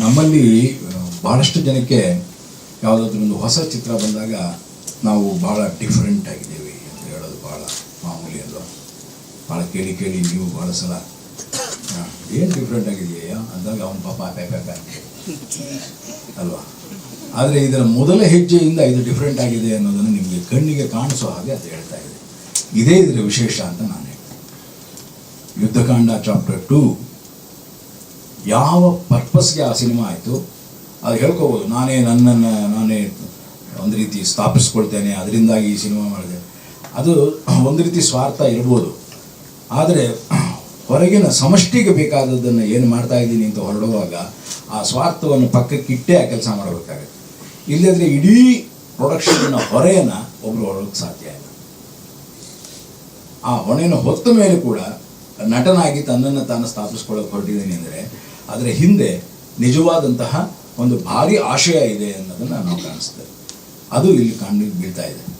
ನಮ್ಮಲ್ಲಿ ಭಾಳಷ್ಟು ಜನಕ್ಕೆ ಯಾವುದಾದ್ರೂ ಒಂದು ಹೊಸ ಚಿತ್ರ ಬಂದಾಗ ನಾವು ಭಾಳ ಡಿಫ್ರೆಂಟ್ ಆಗಿದ್ದೀವಿ ಅಂತ ಹೇಳೋದು ಭಾಳ ಮಾಮೂಲಿ ಅಲ್ವಾ? ಭಾಳ ಕೇಳಿ ಕೇಳಿ ನೀವು ಭಾಳ ಸಲ ಏನು ಡಿಫ್ರೆಂಟ್ ಆಗಿದೆಯಾ ಅಂದಾಗ ಅವನ ಪಾಪ ಪ್ಯಾಪ್ಯಾಪ ಪ್ಯಾ ಪ್ಯಾ ಅಲ್ವಾ? ಆದರೆ ಇದರ ಮೊದಲ ಹೆಜ್ಜೆಯಿಂದ ಇದು ಡಿಫ್ರೆಂಟ್ ಆಗಿದೆ ಅನ್ನೋದನ್ನು ನಿಮಗೆ ಕಣ್ಣಿಗೆ ಕಾಣಿಸೋ ಹಾಗೆ ಅದು ಹೇಳ್ತಾ ಇದೆ. ಇದೇ ಇದರ ವಿಶೇಷ ಅಂತ ನಾನು ಹೇಳ್ತೀನಿ. ಯುದ್ಧಕಾಂಡ ಚಾಪ್ಟರ್ ಟೂ ಯಾವ ಪರ್ಪಸ್ಗೆ ಆ ಸಿನಿಮಾ ಆಯಿತು? ಅದು ಹೇಳ್ಕೋಬೋದು. ನಾನೇ ನನ್ನನ್ನು, ನಾನೇ ಒಂದು ರೀತಿ ಸ್ಥಾಪಿಸ್ಕೊಳ್ತೇನೆ, ಅದರಿಂದಾಗಿ ಈ ಸಿನಿಮಾ ಮಾಡಿದೆ. ಅದು ಒಂದು ರೀತಿ ಸ್ವಾರ್ಥ ಇರ್ಬೋದು. ಆದರೆ ಹೊರಗಿನ ಸಮಷ್ಟಿಗೆ ಬೇಕಾದದ್ದನ್ನು ಏನು ಮಾಡ್ತಾ ಇದ್ದೀನಿ ಅಂತ ಹೊರಡುವಾಗ ಆ ಸ್ವಾರ್ಥವನ್ನು ಪಕ್ಕಕ್ಕಿಟ್ಟೇ ಆ ಕೆಲಸ ಮಾಡಬೇಕಾಗುತ್ತೆ. ಇಲ್ಲದ್ರೆ ಇಡೀ ಪ್ರೊಡಕ್ಷನ್ನ ಹೊರೆಯನ್ನು ಒಬ್ಬರು ಹೊರಡೋಕ್ಕೆ ಸಾಧ್ಯ ಇಲ್ಲ. ಆ ಹೊಣೆಯನ್ನು ಹೊತ್ತ ಮೇಲೆ ಕೂಡ ನಟನಾಗಿ ತನ್ನನ್ನು ತಾನು ಸ್ಥಾಪಿಸ್ಕೊಳ್ಳೋಕೆ ಹೊರಟಿದ್ದೀನಿ ಅಂದರೆ ಅದರ ಹಿಂದೆ ನಿಜವಾದಂತಹ ಒಂದು ಭಾರಿ ಆಶಯ ಇದೆ ಅನ್ನೋದನ್ನು ನಾವು ಕಾಣಿಸ್ತೇವೆ. ಅದು ಇಲ್ಲಿ ಕಣ್ಣಿಗೆ ಬೀಳ್ತಾ ಇದೆ.